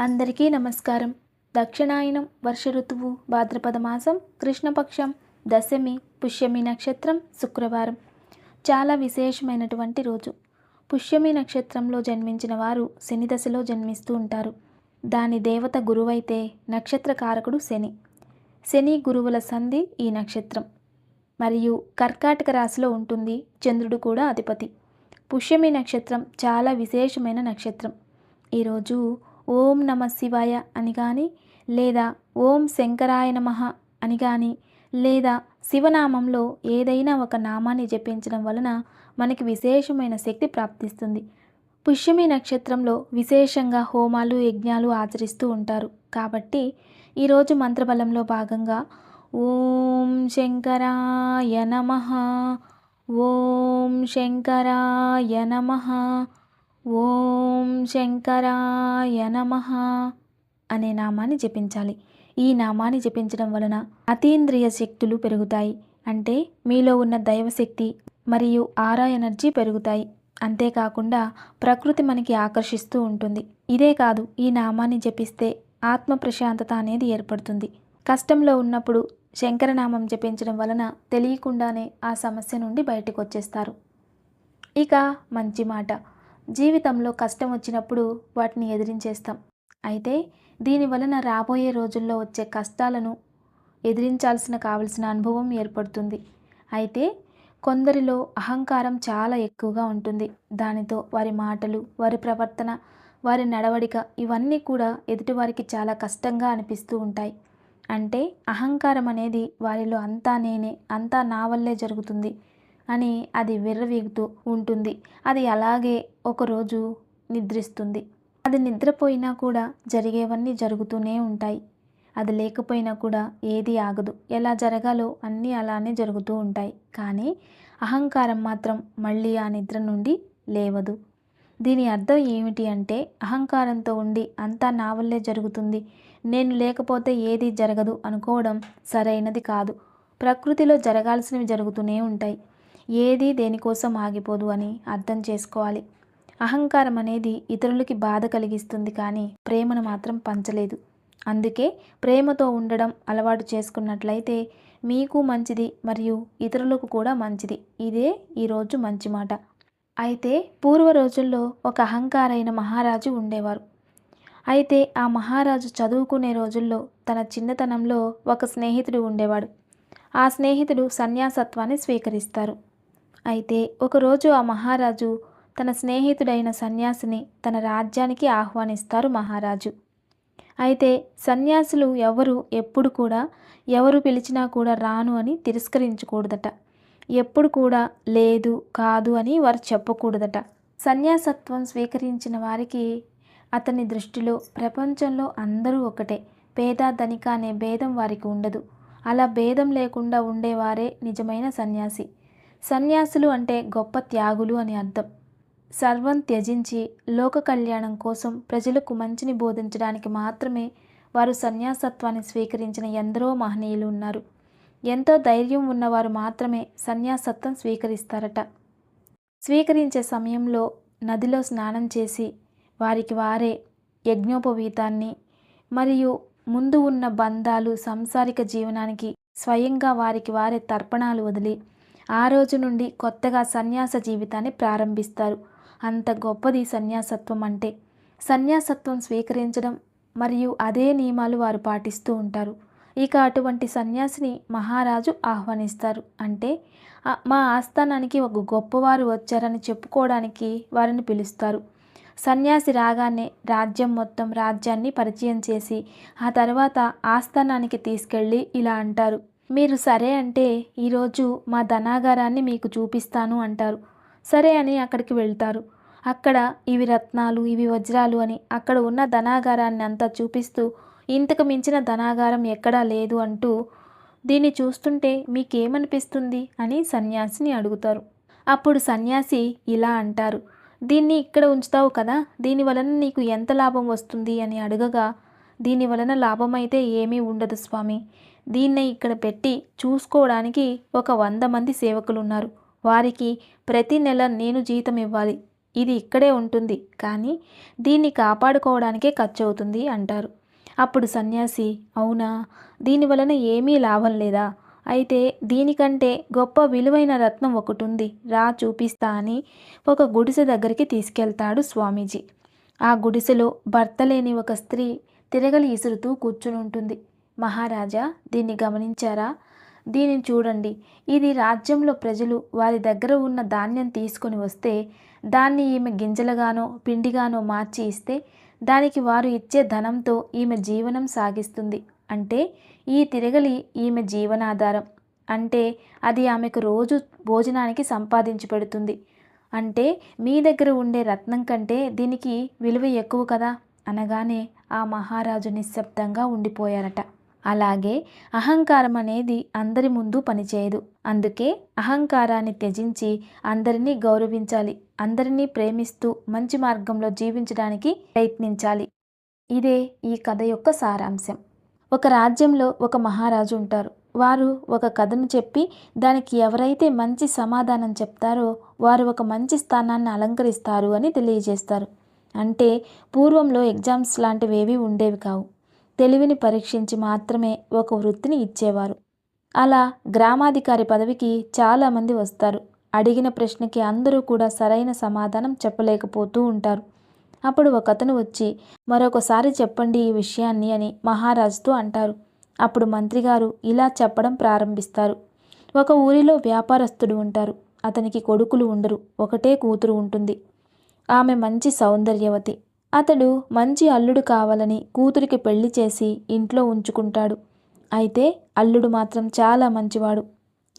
అందరికీ నమస్కారం. దక్షిణాయనం వర్ష ఋతువు భాద్రపద మాసం కృష్ణపక్షం దశమి పుష్యమి నక్షత్రం శుక్రవారం. చాలా విశేషమైనటువంటి రోజు. పుష్యమి నక్షత్రంలో జన్మించిన వారు శని దశలో జన్మిస్తూ ఉంటారు. దాని దేవత గురువైతే నక్షత్రకారకుడు శని. శని గురువుల సంధి ఈ నక్షత్రం. మరియు కర్కాటక రాశిలో ఉంటుంది చంద్రుడు కూడా అధిపతి. పుష్యమి నక్షత్రం చాలా విశేషమైన నక్షత్రం. ఈరోజు ఓం నమ శివాయ అని కానీ లేదా ఓం శంకరాయ నమః అని కానీ లేదా శివనామంలో ఏదైనా ఒక నామాన్ని జపించడం వలన మనకి విశేషమైన శక్తి ప్రాప్తిస్తుంది. పుష్యమి నక్షత్రంలో విశేషంగా హోమాలు యజ్ఞాలు ఆచరిస్తూ ఉంటారు. కాబట్టి ఈరోజు మంత్రబలంలో భాగంగా ఓం శంకరాయ నమ. ఓం శంకరాయ నమ. ఓం శంకరాయ నమ అనే నామాన్ని జపించాలి. ఈ నామాన్ని జపించడం వలన అతీంద్రియ శక్తులు పెరుగుతాయి. అంటే మీలో ఉన్న దైవశక్తి మరియు ఆరా ఎనర్జీ పెరుగుతాయి. అంతేకాకుండా ప్రకృతి మనకి ఆకర్షిస్తూ ఉంటుంది. ఇదే కాదు ఈ నామాన్ని జపిస్తే ఆత్మ ప్రశాంతత అనేది ఏర్పడుతుంది. కష్టంలో ఉన్నప్పుడు శంకరనామం జపించడం వలన తెలియకుండానే ఆ సమస్య నుండి బయటకు వచ్చేస్తారు ఇక మంచి మాట. జీవితంలో కష్టం వచ్చినప్పుడు వాటిని ఎదిరించేస్తాం. అయితే దీని వలన రాబోయే రోజుల్లో వచ్చే కష్టాలను ఎదిరించాల్సిన కావలసిన అనుభవం ఏర్పడుతుంది. అయితే కొందరిలో అహంకారం చాలా ఎక్కువగా ఉంటుంది. దానితో వారి మాటలు వారి ప్రవర్తన వారి నడవడిక ఇవన్నీ కూడా ఎదుటివారికి చాలా కష్టంగా అనిపిస్తూ ఉంటాయి. అంటే అహంకారం అనేది వారిలో అంతా నేనే అంతా నా వల్లే జరుగుతుంది అని అది విర్రవీగుతూ ఉంటుంది. అది అలాగే ఒకరోజు నిద్రిస్తుంది. అది నిద్రపోయినా కూడా జరిగేవన్నీ జరుగుతూనే ఉంటాయి. అది లేకపోయినా కూడా ఏది ఆగదు. ఎలా జరగాలో అన్నీ అలానే జరుగుతూ ఉంటాయి. కానీ అహంకారం మాత్రం మళ్ళీ ఆ నిద్ర నుండి లేవదు. దీని అర్థం ఏమిటి అంటే అహంకారంతో ఉండి అంతా నా వల్లే జరుగుతుంది నేను లేకపోతే ఏది జరగదు అనుకోవడం సరైనది కాదు. ప్రకృతిలో జరగాల్సినవి జరుగుతూనే ఉంటాయి. ఏది దేనికోసం ఆగిపోదు అని అర్థం చేసుకోవాలి. అహంకారం అనేది ఇతరులకి బాధ కలిగిస్తుంది కానీ ప్రేమను మాత్రం పంచలేదు. అందుకే ప్రేమతో ఉండడం అలవాటు చేసుకున్నట్లయితే మీకు మంచిది మరియు ఇతరులకు కూడా మంచిది. ఇదే ఈరోజు మంచి మాట. అయితే పూర్వ రోజుల్లో ఒక అహంకారైన మహారాజు ఉండేవారు. అయితే ఆ మహారాజు చదువుకునే రోజుల్లో తన చిన్నతనంలో ఒక స్నేహితుడు ఉండేవాడు. ఆ స్నేహితుడు సన్యాసత్వాన్ని స్వీకరిస్తారు. అయితే ఒకరోజు ఆ మహారాజు తన స్నేహితుడైన సన్యాసిని తన రాజ్యానికి ఆహ్వానిస్తారు మహారాజు. అయితే సన్యాసులు ఎవరు ఎప్పుడు కూడా ఎవరు పిలిచినా కూడా రాను అని తిరస్కరించకూడదట. ఎప్పుడు కూడా లేదు కాదు అని వారు చెప్పకూడదట. సన్యాసత్వం స్వీకరించిన వారికి అతని దృష్టిలో ప్రపంచంలో అందరూ ఒకటే. పేద ధనిక అనే భేదం వారికి ఉండదు. అలా భేదం లేకుండా ఉండేవారే నిజమైన సన్యాసి. సన్యాసులు అంటే గొప్ప త్యాగులు అని అర్థం. సర్వం త్యజించి లోక కళ్యాణం కోసం ప్రజలకు మంచిని బోధించడానికి మాత్రమే వారు సన్యాసత్వాన్ని స్వీకరించిన ఎందరో మహనీయులు ఉన్నారు. ఎంతో ధైర్యం ఉన్నవారు మాత్రమే సన్యాసత్వం స్వీకరిస్తారట. స్వీకరించే సమయంలో నదిలో స్నానం చేసి వారికి వారే యజ్ఞోపవీతాన్ని మరియు ముందు ఉన్న బంధాలు సంసారిక జీవనానికి స్వయంగా వారికి వారే తర్పణాలు వదిలి ఆ రోజు నుండి కొత్తగా సన్యాస జీవితాన్ని ప్రారంభిస్తారు. అంత గొప్పది సన్యాసత్వం అంటే సన్యాసత్వం స్వీకరించడం మరియు అదే నియమాలు వారు పాటిస్తూ ఉంటారు. ఇక అటువంటి సన్యాసిని మహారాజు ఆహ్వానిస్తారు. అంటే మా ఆస్థానానికి ఒక గొప్పవారు వచ్చారని చెప్పుకోవడానికి వారిని పిలుస్తారు. సన్యాసి రాగానే రాజ్యం మొత్తం రాజ్యాన్ని పరిచయం చేసి ఆ తర్వాత ఆస్థానానికి తీసుకెళ్ళి ఇలా అంటారు. మీరు సరే అంటే ఈరోజు మా ధనాగారాన్ని మీకు చూపిస్తాను అంటారు. సరే అని అక్కడికి వెళ్తారు. అక్కడ ఇవి రత్నాలు ఇవి వజ్రాలు అని అక్కడ ఉన్న ధనాగారాన్ని అంతా చూపిస్తూ ఇంతకు మించిన ధనాగారం ఎక్కడా లేదు అంటూ దీన్ని చూస్తుంటే మీకేమనిపిస్తుంది అని సన్యాసిని అడుగుతారు. అప్పుడు సన్యాసి ఇలా అంటారు. దీన్ని ఇక్కడ ఉంచుతావు కదా దీని వలన నీకు ఎంత లాభం వస్తుంది అని అడగగా దీని వలన లాభమైతే ఏమీ ఉండదు స్వామి. దీన్నే ఇక్కడ పెట్టి చూసుకోవడానికి ఒక వంద మంది సేవకులు ఉన్నారు వారికి ప్రతి నెల నేను జీతం ఇవ్వాలి. ఇది ఇక్కడే ఉంటుంది. కానీ దీన్ని కాపాడుకోవడానికే ఖర్చు అవుతుంది అంటారు. అప్పుడు సన్యాసి అవునా? దీని వలన ఏమీ లాభం లేదా? అయితే దీనికంటే గొప్ప విలువైన రత్నం ఒకటి ఉంది రా చూపిస్తా అని ఒక గుడిసె దగ్గరికి తీసుకెళ్తాడు స్వామీజీ. ఆ గుడిసెలో భర్త లేని ఒక స్త్రీ తిరగలి ఇసురుతూ కూర్చుని ఉంటుంది మహారాజా దీన్ని గమనించారా? దీనిని చూడండి. ఇది రాజ్యంలో ప్రజలు వారి దగ్గర ఉన్న ధాన్యం తీసుకొని వస్తే దాన్ని ఈమె గింజలుగానో పిండిగానో మార్చి ఇస్తే దానికి వారు ఇచ్చే ధనంతో ఈమె జీవనం సాగిస్తుంది. అంటే ఈ తిరగలి ఈమె జీవనాధారం. అంటే అది ఆమెకు రోజు భోజనానికి సంపాదించి పెడుతుంది అంటే మీ దగ్గర ఉండే రత్నం కంటే దీనికి విలువ ఎక్కువ కదా? అనగానే ఆ మహారాజు నిశ్శబ్దంగా ఉండిపోయారట. అలాగే అహంకారం అనేది అందరి ముందు పనిచేయదు. అందుకే అహంకారాన్ని త్యజించి అందరినీ గౌరవించాలి. అందరినీ ప్రేమిస్తూ మంచి మార్గంలో జీవించడానికి ప్రయత్నించాలి. ఇదే ఈ కథ యొక్క సారాంశం. ఒక రాజ్యంలో ఒక మహారాజు ఉంటారు. వారు ఒక కథను చెప్పి దానికి ఎవరైతే మంచి సమాధానం చెప్తారో వారు ఒక మంచి స్థానాన్ని అలంకరిస్తారు అని తెలియజేస్తారు. అంటే పూర్వంలో ఎగ్జామ్స్ లాంటివి ఏవి ఉండేవి కావు. తెలివిని పరీక్షించి మాత్రమే ఒక వృత్తిని ఇచ్చేవారు. అలా గ్రామాధికారి పదవికి చాలామంది వస్తారు. అడిగిన ప్రశ్నకి అందరూ కూడా సరైన సమాధానం చెప్పలేకపోతూ ఉంటారు. అప్పుడు ఒక అతను వచ్చి మరొకసారి చెప్పండి ఈ విషయాన్ని అని మహారాజుతో అంటారు. అప్పుడు మంత్రిగారు ఇలా చెప్పడం ప్రారంభిస్తారు. ఒక ఊరిలో వ్యాపారస్తుడు ఉంటారు. అతనికి కొడుకులు ఉండరు. ఒకటే కూతురు ఉంటుంది. ఆమె మంచి సౌందర్యవతి. అతడు మంచి అల్లుడు కావాలని కూతురికి పెళ్ళి చేసి ఇంట్లో ఉంచుకుంటాడు. అయితే అల్లుడు మాత్రం చాలా మంచివాడు.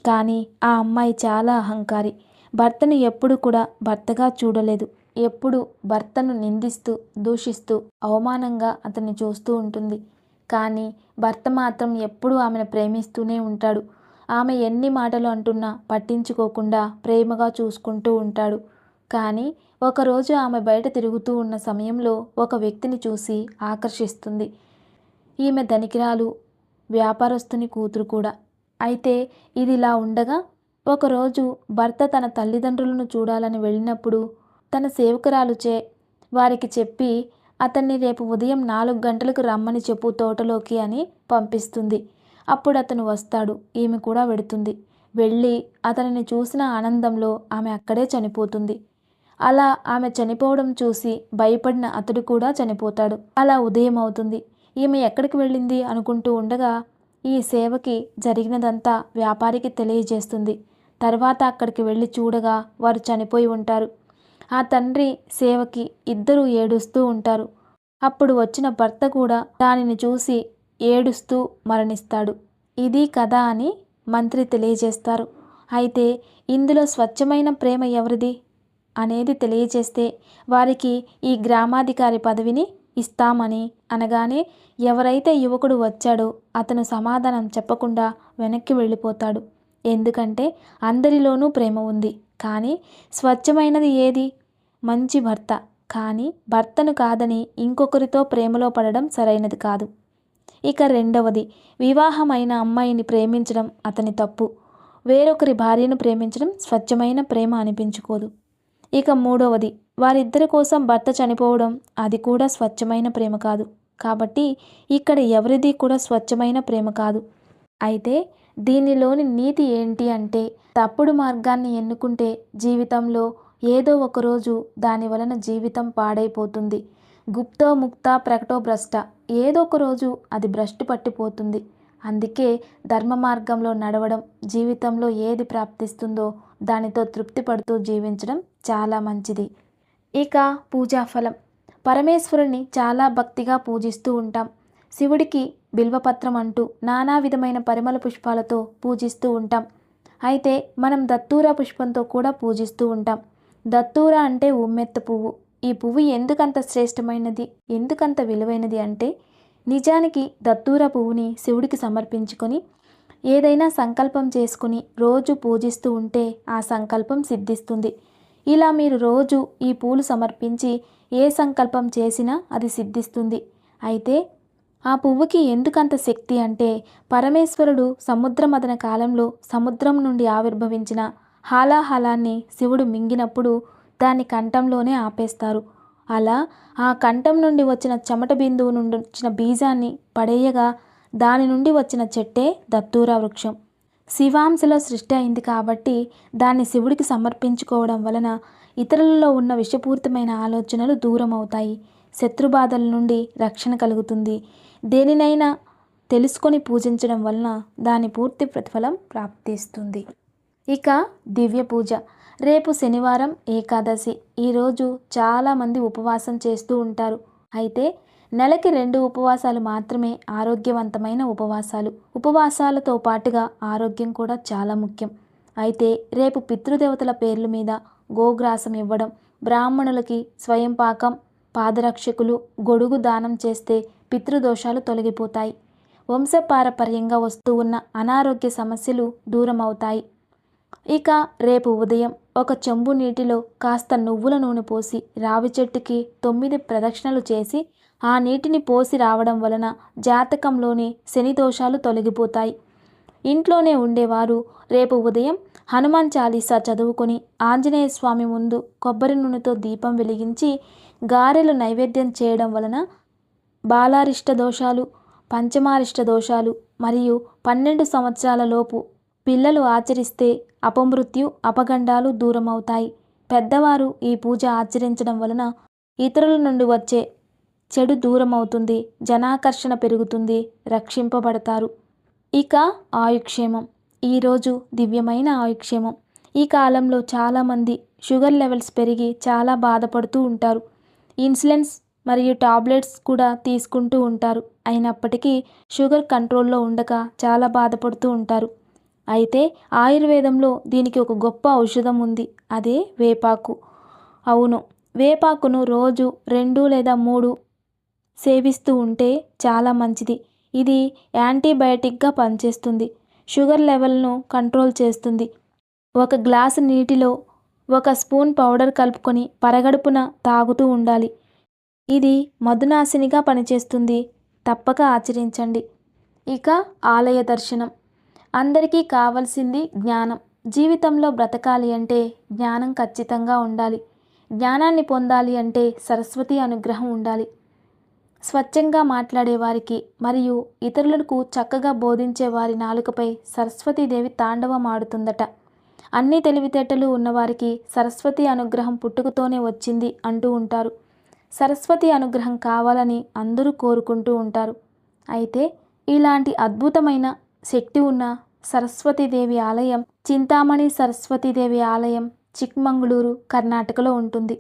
కానీ ఆ అమ్మాయి చాలా అహంకారి. భర్తను ఎప్పుడు కూడా భర్తగా చూడలేదు. ఎప్పుడు భర్తను నిందిస్తూ దూషిస్తూ అవమానంగా అతన్ని చూస్తూ ఉంటుంది. కానీ భర్త మాత్రం ఎప్పుడూ ఆమెను ప్రేమిస్తూనే ఉంటాడు. ఆమె ఎన్ని మాటలు అంటున్నా పట్టించుకోకుండా ప్రేమగా చూసుకుంటూ ఉంటాడు. కానీ ఒకరోజు ఆమె బయట తిరుగుతూ ఉన్న సమయంలో ఒక వ్యక్తిని చూసి ఆకర్షిస్తుంది. ఈమె ధనికిరాలు వ్యాపారస్తుని కూతురు కూడా. అయితే ఇదిలా ఉండగా ఒకరోజు భర్త తన తల్లిదండ్రులను చూడాలని వెళ్ళినప్పుడు తన సేవకురాలుచే వారికి చెప్పి అతన్ని రేపు ఉదయం నాలుగు గంటలకు రమ్మని చెప్పు తోటలోకి అని పంపిస్తుంది. అప్పుడు అతను వస్తాడు. ఈమె కూడా వెడుతుంది. వెళ్ళి అతనిని చూసిన ఆనందంలో ఆమె అక్కడే చనిపోతుంది. అలా ఆమె చనిపోవడం చూసి భయపడిన అతడు కూడా చనిపోతాడు. అలా ఉదయం అవుతుంది. ఈమె ఎక్కడికి వెళ్ళింది అనుకుంటూ ఉండగా ఈ సేవకి జరిగినదంతా వ్యాపారికి తెలియజేస్తుంది. తర్వాత అక్కడికి వెళ్ళి చూడగా వారు చనిపోయి ఉంటారు. ఆ తండ్రి సేవకి ఇద్దరూ ఏడుస్తూ ఉంటారు. అప్పుడు వచ్చిన భర్త కూడా దానిని చూసి ఏడుస్తూ మరణిస్తాడు. ఇది కథ అని మంత్రి తెలియజేస్తారు. అయితే ఇందులో స్వచ్ఛమైన ప్రేమ ఎవరిది? అనేది తెలియజేస్తే వారికి ఈ గ్రామాధికారి పదవిని ఇస్తామని అనగానే ఎవరైతే యువకుడు వచ్చాడో అతను సమాధానం చెప్పకుండా వెనక్కి వెళ్ళిపోతాడు. ఎందుకంటే అందరిలోనూ ప్రేమ ఉంది. కానీ స్వచ్ఛమైనది ఏది? మంచి భర్త. కానీ భర్తను కాదని ఇంకొకరితో ప్రేమలో పడడం సరైనది కాదు. ఇక రెండవది వివాహమైన అమ్మాయిని ప్రేమించడం అతని తప్పు. వేరొకరి భార్యను ప్రేమించడం స్వచ్ఛమైన ప్రేమ అనిపించుకోదు. ఇక మూడవది వారిద్దరి కోసం భర్త చనిపోవడం అది కూడా స్వచ్ఛమైన ప్రేమ కాదు. కాబట్టి ఇక్కడ ఎవరిది కూడా స్వచ్ఛమైన ప్రేమ కాదు. అయితే దీనిలోని నీతి ఏంటి అంటే తప్పుడు మార్గాన్ని ఎన్నుకుంటే జీవితంలో ఏదో ఒకరోజు దాని వలన జీవితం పాడైపోతుంది. గుప్తో ముక్త ప్రకటో భ్రష్ట ఏదో ఒక రోజు అది భ్రష్టు పట్టిపోతుంది. అందుకే ధర్మ మార్గంలో నడవడం జీవితంలో ఏది ప్రాప్తిస్తుందో దానితో తృప్తి పడుతూ జీవించడం చాలా మంచిది. ఇక పూజాఫలం పరమేశ్వరుని చాలా భక్తిగా పూజిస్తూ ఉంటాం. శివుడికి బిల్వపత్రం అంటూ నానా విధమైన పరిమళ పుష్పాలతో పూజిస్తూ ఉంటాం. అయితే మనం దత్తూరా పుష్పంతో కూడా పూజిస్తూ ఉంటాం. దత్తూరా అంటే ఉమ్మెత్త పువ్వు. ఈ పువ్వు ఎందుకంత శ్రేష్టమైనది ఎందుకంత విలువైనది అంటే నిజానికి దత్తూర పువ్వుని శివుడికి సమర్పించుకొని ఏదైనా సంకల్పం చేసుకుని రోజు పూజిస్తూ ఉంటే ఆ సంకల్పం సిద్ధిస్తుంది. ఇలా మీరు రోజు ఈ పూలు సమర్పించి ఏ సంకల్పం చేసినా అది సిద్ధిస్తుంది. అయితే ఆ పువ్వుకి ఎందుకంత శక్తి అంటే పరమేశ్వరుడు సముద్రమదన కాలంలో సముద్రం నుండి ఆవిర్భవించిన హాలాహలాన్ని శివుడు మింగినప్పుడు దాన్ని కంఠంలోనే ఆపేస్తారు. అలా ఆ కంఠం నుండి వచ్చిన చెమట బిందువు నుండి వచ్చిన బీజాన్ని పడేయగా దాని నుండి వచ్చిన చెట్టే దత్తూర వృక్షం. శివాంశలో సృష్టి అయింది కాబట్టి దాన్ని శివుడికి సమర్పించుకోవడం వలన ఇతరులలో ఉన్న విషపూరితమైన ఆలోచనలు దూరం అవుతాయి శత్రుబాధల నుండి రక్షణ కలుగుతుంది. దేనినైనా తెలుసుకొని పూజించడం వలన దాని పూర్తి ప్రతిఫలం ప్రాప్తిస్తుంది. ఇక దివ్య పూజ. రేపు శనివారం ఏకాదశి. ఈరోజు చాలామంది ఉపవాసం చేస్తూ ఉంటారు. అయితే నెలకి రెండు ఉపవాసాలు మాత్రమే ఆరోగ్యవంతమైన ఉపవాసాలు. ఉపవాసాలతో పాటుగా ఆరోగ్యం కూడా చాలా ముఖ్యం. అయితే రేపు పితృదేవతల పేర్ల మీద గోగ్రాసం ఇవ్వడం బ్రాహ్మణులకి స్వయం పాకం పాదరక్షకులు గొడుగు దానం చేస్తే పితృదోషాలు తొలగిపోతాయి. వంశపారపర్యంగా వస్తూ ఉన్న అనారోగ్య సమస్యలు దూరం అవుతాయి ఇక రేపు ఉదయం ఒక చెంబు నీటిలో కాస్త నువ్వుల నూనె పోసి రావి చెట్టుకి తొమ్మిది ప్రదక్షిణలు చేసి ఆ నీటిని పోసి రావడం వలన జాతకంలోని శని దోషాలు తొలగిపోతాయి. ఇంట్లోనే ఉండేవారు రేపు ఉదయం హనుమాన్ చాలీసా చదువుకొని ఆంజనేయ స్వామి ముందు కొబ్బరి నూనెతో దీపం వెలిగించి గారెలు నైవేద్యం చేయడం వలన బాలారిష్ట దోషాలు పంచమారిష్ట దోషాలు మరియు పన్నెండు సంవత్సరాల లోపు పిల్లలు ఆచరిస్తే అపమృత్యు అపగండాలు దూరమవుతాయి. పెద్దవారు ఈ పూజ ఆచరించడం వలన ఇతరుల నుండి వచ్చే చెడు దూరం అవుతుంది జనాకర్షణ పెరుగుతుంది రక్షింపబడతారు. ఇక ఆయుక్షేమం. ఈరోజు దివ్యమైన ఆయుక్షేమం. ఈ కాలంలో చాలామంది షుగర్ లెవెల్స్ పెరిగి చాలా బాధపడుతూ ఉంటారు. ఇన్సులిన్స్ మరియు టాబ్లెట్స్ కూడా తీసుకుంటూ ఉంటారు. అయినప్పటికీ షుగర్ కంట్రోల్లో ఉండక చాలా బాధపడుతూ ఉంటారు. అయితే ఆయుర్వేదంలో దీనికి ఒక గొప్ప ఔషధం ఉంది. అదే వేపాకు. అవును వేపాకును రోజు రెండు లేదా మూడు సేవిస్తూ ఉంటే చాలా మంచిది. ఇది యాంటీబయాటిక్గా పనిచేస్తుంది. షుగర్ లెవెల్ను కంట్రోల్ చేస్తుంది. ఒక గ్లాసు నీటిలో ఒక స్పూన్ పౌడర్ కలుపుకొని పరగడుపున తాగుతూ ఉండాలి. ఇది మధునాశినిగా పనిచేస్తుంది. తప్పక ఆచరించండి. ఇక ఆలయ దర్శనం. అందరికీ కావలసింది జ్ఞానం. జీవితంలో బ్రతకాలి అంటే జ్ఞానం ఖచ్చితంగా ఉండాలి. జ్ఞానాన్ని పొందాలి అంటే సరస్వతి అనుగ్రహం ఉండాలి. స్వచ్ఛంగా మాట్లాడే వారికి మరియు ఇతరులకు చక్కగా బోధించే వారి నాలుకపై సరస్వతీదేవి తాండవం ఆడుతుందట. అన్ని తెలివితేటలు ఉన్నవారికి సరస్వతి అనుగ్రహం పుట్టుకతోనే వచ్చింది అంటూ ఉంటారు. సరస్వతి అనుగ్రహం కావాలని అందరూ కోరుకుంటూ ఉంటారు. అయితే ఇలాంటి అద్భుతమైన శక్తి ఉన్న సరస్వతీదేవి ఆలయం చింతామణి సరస్వతీదేవి ఆలయం చిక్మంగళూరు కర్ణాటకలో ఉంటుంది.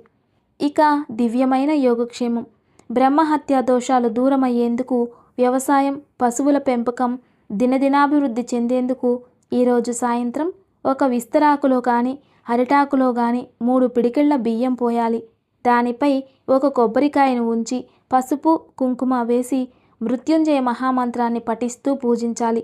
ఇక దివ్యమైన యోగక్షేమం. బ్రహ్మహత్య దోషాలు దూరమయ్యేందుకు వ్యవసాయం పశువుల పెంపకం దినదినాభివృద్ధి చెందేందుకు ఈరోజు సాయంత్రం ఒక విస్తరాకులో కానీ అరిటాకులో కానీ మూడు పిడికిళ్ళ బియ్యం పోయాలి. దానిపై ఒక కొబ్బరికాయను ఉంచి పసుపు కుంకుమ వేసి మృత్యుంజయ మహామంత్రాన్ని పఠిస్తూ పూజించాలి.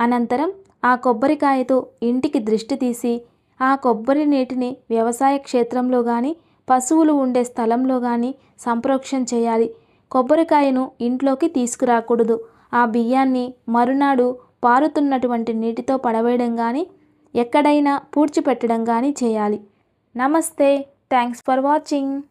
అనంతరం ఆ కొబ్బరికాయతో ఇంటికి దృష్టి తీసి ఆ కొబ్బరి నీటిని వ్యవసాయ క్షేత్రంలో కానీ పశువులు ఉండే స్థలంలో కానీ సంప్రోక్షం చేయాలి. కొబ్బరికాయను ఇంట్లోకి తీసుకురాకూడదు. ఆ బియ్యాన్ని మరునాడు పారుతున్నటువంటి నీటితో పడవేయడం కానీ ఎక్కడైనా పూడ్చిపెట్టడం కానీ చేయాలి. నమస్తే. Thanks for watching.